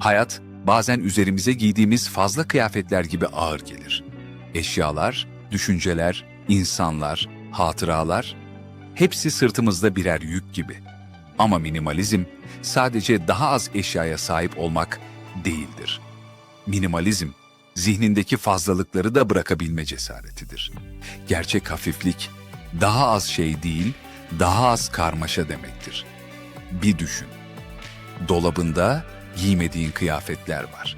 Hayat bazen üzerimize giydiğimiz fazla kıyafetler gibi ağır gelir. Eşyalar, düşünceler, insanlar, hatıralar hepsi sırtımızda birer yük gibi. Ama minimalizm sadece daha az eşyaya sahip olmak değildir. Minimalizm zihnindeki fazlalıkları da bırakabilme cesaretidir. Gerçek hafiflik daha az şey değil, daha az karmaşa demektir. Bir düşün. Dolabında giymediğin kıyafetler var.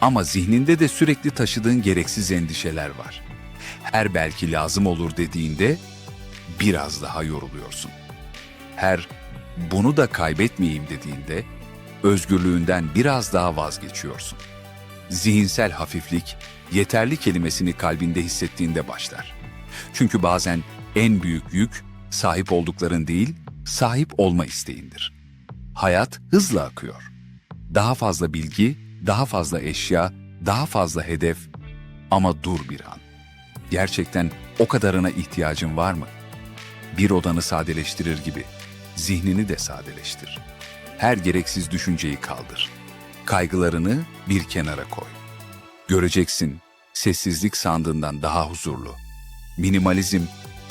Ama zihninde de sürekli taşıdığın gereksiz endişeler var. Her belki lazım olur dediğinde biraz daha yoruluyorsun. Her bunu da kaybetmeyeyim dediğinde özgürlüğünden biraz daha vazgeçiyorsun. Zihinsel hafiflik yeterli kelimesini kalbinde hissettiğinde başlar. Çünkü bazen en büyük yük sahip oldukların değil, sahip olma isteğindir. Hayat hızla akıyor. Daha fazla bilgi, daha fazla eşya, daha fazla hedef ama dur bir an. Gerçekten o kadarına ihtiyacın var mı? Bir odanı sadeleştirir gibi zihnini de sadeleştir. Her gereksiz düşünceyi kaldır. Kaygılarını bir kenara koy. Göreceksin sessizlik sandığından daha huzurlu. Minimalizm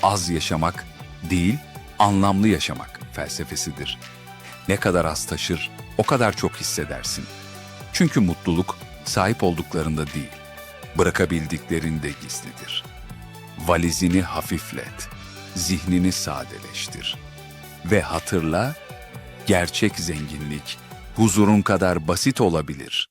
az yaşamak değil, anlamlı yaşamak felsefesidir. Ne kadar az taşır, o kadar çok hissedersin. Çünkü mutluluk sahip olduklarında değil, bırakabildiklerinde gizlidir. Valizini hafiflet, zihnini sadeleştir. Ve hatırla, gerçek zenginlik huzurun kadar basit olabilir.